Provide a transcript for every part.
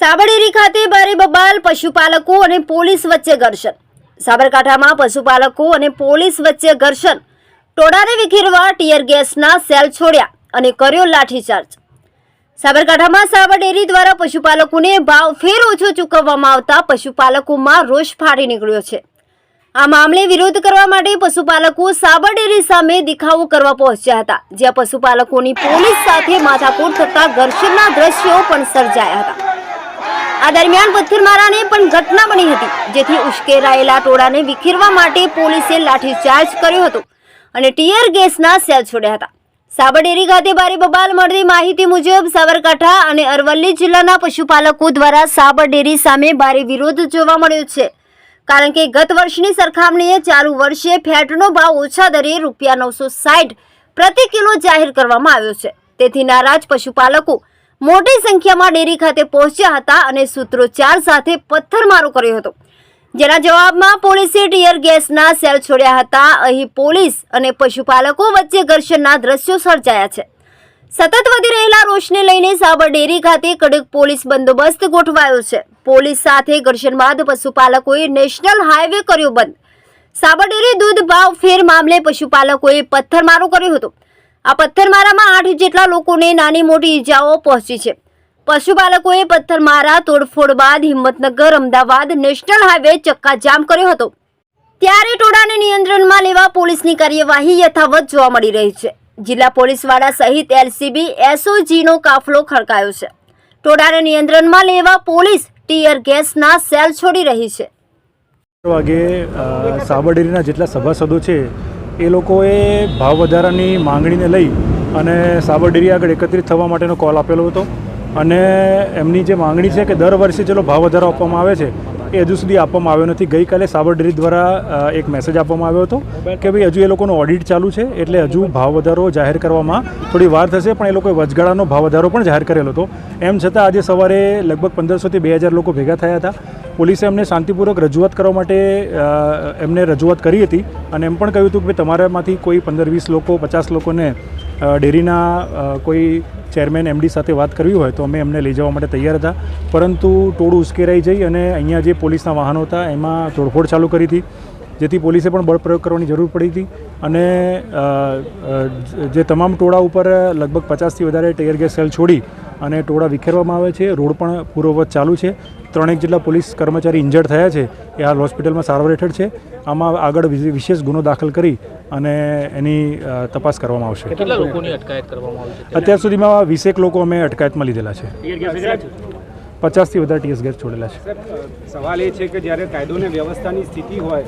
સાબરડેરી ખાતે ભારે પશુપાલકો અને પોલીસ વચ્ચે ઘર્ષણ. સાબરકાંઠામાં પશુપાલકો અને પોલીસ વચ્ચે ઘર્ષણ. ટોળાને વિખેરવા ટીયર ગેસના સેલ છોડ્યા અને કર્યો લાઠીચાર્જ. સાબરકાંઠામાં સાબરડેરી દ્વારા પશુપાલકોને ભાવ ફેર ઓછો ચૂકવવામાં આવતા પશુપાલકોમાં રોષ ફાટી નીકળ્યો છે. આ મામલે વિરોધ કરવા માટે પશુપાલકો સાબરડેરી સામે દેખાવો કરવા પહોંચ્યા હતા, જ્યાં પશુપાલકોની પોલીસ સાથે માથાકૂટ થતા ઘર્ષણના દ્રશ્યો પણ સર્જાયા હતા. આ દરમિયાન પથ્થરમારાને પણ ઘટના બની હતી, જેથી ઉશ્કેરાયેલા ટોળાને વિખેરવા માટે પોલીસે લાઠીચાર્જ કર્યો હતો અને ટીયર ગેસના સેલ છોડ્યા હતા. સાબરડેરી ખાતે ભારે બબાલ મળતી માહિતી મુજબ સાબરકાંઠા અને અરવલ્લી જિલ્લાના પશુપાલકો દ્વારા સાબરડેરી સામે ભારે વિરોધ જોવા મળ્યો છે. કારણ કે ગત વર્ષની સરખામણીએ ચાલુ વર્ષે ફેટનો ભાવ ઓછા દરે રૂપિયા નવસો સાઠ પ્રતિ કિલો જાહેર કરવામાં આવ્યો છે. તેથી નારાજ પશુપાલકો મોટી સંખ્યામાં ડેરી ખાતે પહોંચ્યા હતા અને સૂત્રોચ્ચાર સાથે પથ્થરમારો કર્યો હતો. જેના જવાબમાં પોલીસે ટીયર ગેસના સેલ છોડ્યા હતા. અહીં પોલીસ અને પશુપાલકો વચ્ચે ઘર્ષણના દ્રશ્યો સર્જાયા છે. સતત વધી રહેલા રોષને લઈને સાબર ડેરી ખાતે કડક પોલીસ બંદોબસ્ત ગોઠવાયો છે. પોલીસ સાથે ઘર્ષણ બાદ પશુપાલકોએ નેશનલ હાઈવે કર્યો બંધ. સાબરડેરી દૂધ ભાવ ફેર મામલે પશુપાલકોએ પથ્થરમારો કર્યો હતો. આ પથ્થરમારામાં આઠ જેટલા લોકોને નાની મોટી ઈજાઓ પહોંચી છે. પશુપાલકોએ પથ્થરમારા તોડફોડ બાદ હિંમતનગર, અમદાવાદ નેશનલ હાઈવે ચક્કાજામ કર્યો હતો. ત્યારે ટોળાને નિયંત્રણમાં લેવા પોલીસની કાર્યવાહી યથાવત જોવા મળી રહી છે. જિલ્લા પોલીસ વડા સહિત એલસીબી, એસઓજીનો કાફલો ખડકાયો છે. ટોળાને નિયંત્રણમાં લેવા પોલીસ ટીયર ગેસના સેલ છોડી રહી છે. વાગે સાબરડેરીના જેટલા સભાસદો છે, એ લોકોએ ભાવ વધારાની માંગણીને લઈ અને સાબરડેરી આગળ એકત્રિત થવા માટેનો કોલ આપેલો હતો. અને એમની જે માંગણી છે કે દર વર્ષે ચલો ભાવ વધારો આપવામાં આવે છે એ હજુ સુધી આપવામાં આવ્યો નથી. ગઈકાલે સાબરડેરી દ્વારા એક મેસેજ આપવામાં આવ્યો હતો કે ભાઈ હજુ એ લોકોનો ઓડિટ ચાલુ છે, એટલે હજુ ભાવ વધારો જાહેર કરવામાં થોડી વાર થશે, પણ એ લોકોએ વચગાળાનો ભાવ વધારો પણ જાહેર કરેલો હતો. એમ છતાં આજે સવારે લગભગ પંદરસોથી બે હજાર લોકો ભેગા થયા હતા. પોલીસે એમને શાંતિપૂર્વક રજૂઆત કરવા માટે એમને રજૂઆત કરી હતી અને એમ પણ કહ્યું હતું કે તમારામાંથી કોઈ પંદર વીસ લોકો, પચાસ લોકોને ડેરીના કોઈ ચેરમેન એમડી સાથે વાત કરવી હોય તો અમે એમને લઈ જવા માટે તૈયાર હતા. પરંતુ ટોળું ઉશ્કેરાઈ જઈ અને અહીંયા જે પોલીસના વાહનો હતા, એમાં તોડફોડ ચાલુ કરી હતી, જેથી પોલીસે પણ બળપ્રયોગ કરવાની જરૂર પડી હતી અને જે તમામ ટોળા ઉપર લગભગ પચાસથી વધારે ટેયર ગેસ સેલ છોડી અને ટોળા વિખેરવામાં આવે છે. રોડ પણ પૂર્વવત ચાલુ છે. ત્રણેક જેટલા પોલીસ કર્મચારી ઇન્જર્ડ થયા છે એ હાલ હોસ્પિટલમાં સારવાર હેઠળ છે. આમાં આગળ વિશેષ ગુનો દાખલ કરી અને એની તપાસ કરવામાં આવશે. કેટલા લોકોની અટકાયત કરવામાં આવી અત્યાર સુધીમાં વીસેક લોકો અમે અટકાયતમાં લીધેલા છે. પચાસથી વધારે ટીએસ ગેસ છોડેલા છે. સવાલ એ છે કે જ્યારે કાયદો અને વ્યવસ્થાની સ્થિતિ હોય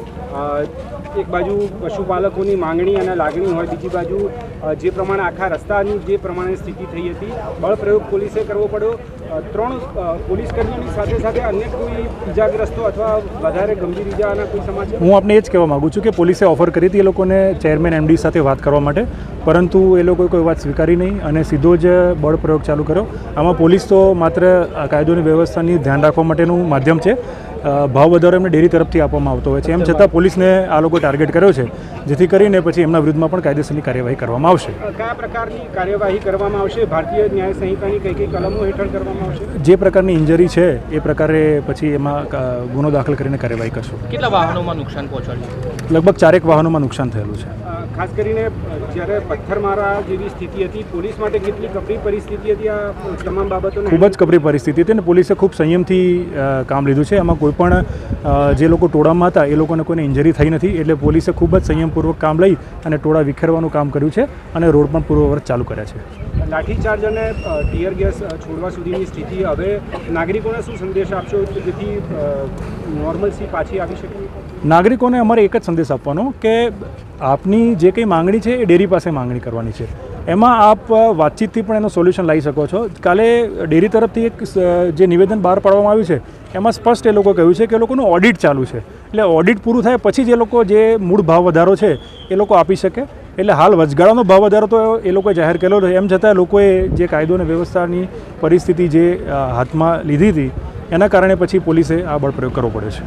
એક બાજુ પશુપાલકોની માંગણી અને લાગણી હોય બીજી બાજુ જે પ્રમાણે આખા રસ્તાની જે પ્રમાણે સ્થિતિ થઈ હતી બળપ્રયોગ પોલીસે કરવો પડ્યો ત્રણ અ, પોલીસ કર્મીઓની સાથે સાથે અન્ય કોઈ ઇજાગ્રસ્તો અથવા વધારે ગંભીર ઇજાના કોઈ સમાચાર? હું આપને એ જ કહેવા માગું છું કે પોલીસે ઓફર કરી હતી એ લોકોને ચેરમેન એમડી સાથે વાત કરવા માટે પરંતુ એ લોકોએ કોઈ વાત સ્વીકારી નહીં અને સીધો જ બળ પ્રયોગ ચાલુ કર્યો. આમાં પોલીસ તો માત્ર કાયદોની વ્યવસ્થાની ધ્યાન રાખવા માટેનું માધ્યમ છે. ભાવ વધારો એમને ડેરી તરફથી આપવામાં આવતો હોય છે. એમ છતાં પોલીસને આ લોકો ટાર્ગેટ કર્યો છે જેથી કરીને પછી એમના વિરુદ્ધમાં પણ કાયદેસરની કાર્યવાહી કરવામાં આવશે. કયા પ્રકારની કાર્યવાહી કરવામાં આવશે? ભારતીય ન્યાય સંહિતાની કઈ કઈ કલમો હેઠળ કરવામાં આવશે? જે પ્રકારની ઇન્જરી છે એ પ્રકારે પછી એમાં ગુનો દાખલ કરીને કાર્યવાહી કરશું. કેટલા વાહનોમાં નુકસાન પહોંચાડ્યું? લગભગ ચારેક વાહનોમાં નુકસાન થયેલું છે. ખાસ કરીને જ્યારે પથ્થરમારા જેવી સ્થિતિ હતી, પોલીસ માટે કેટલી કપરી પરિસ્થિતિ હતી આ તમામ બાબતો ખૂબ જ કપરી પરિસ્થિતિ હતી અને પોલીસે ખૂબ સંયમથી કામ લીધું છે. એમાં કોઈ પણ જે લોકો ટોળામાં હતા, એ લોકોને કોઈને ઇન્જરી થઈ નથી, એટલે પોલીસે ખૂબ જ સંયમપૂર્વક કામ લઈ અને ટોળા વિખેરવાનું કામ કર્યું છે અને રોડ પણ પૂર્વવર્ત ચાલુ કર્યા છે. લાઠીચાર્જ અને અ, ટીયર ગેસ છોડવા સુધીની સ્થિતિ હવે નાગરિકોને શું સંદેશ આપશો જેથી નોર્મલસી પાછી આવી શકે? નાગરિકોને અમારે એક જ સંદેશ આપવાનો કે આપની જે કંઈ માંગણી છે એ ડેરી પાસે માંગણી કરવાની છે. એમાં આપ વાતચીતથી પણ એનો સોલ્યુશન લાવી શકો છો. કાલે ડેરી તરફથી એક જે નિવેદન બહાર પાડવામાં આવ્યું છે એમાં સ્પષ્ટ એ લોકો કહ્યું છે કે એ લોકોનું ઓડિટ ચાલુ છે. એટલે ઓડિટ પૂરું થાય પછી જે લોકો જે મૂળ ભાવ વધારો છે એ લોકો આપી શકે. એટલે હાલ વચગાળાનો ભાવ વધારો તો એ લોકોએ જાહેર કરેલો છે. એમ છતાં લોકોએ જે કાયદો અને વ્યવસ્થાની પરિસ્થિતિ જે હાથમાં લીધી હતી, એના કારણે પછી પોલીસે આ બળ પ્રયોગ કરવો પડ્યો છે.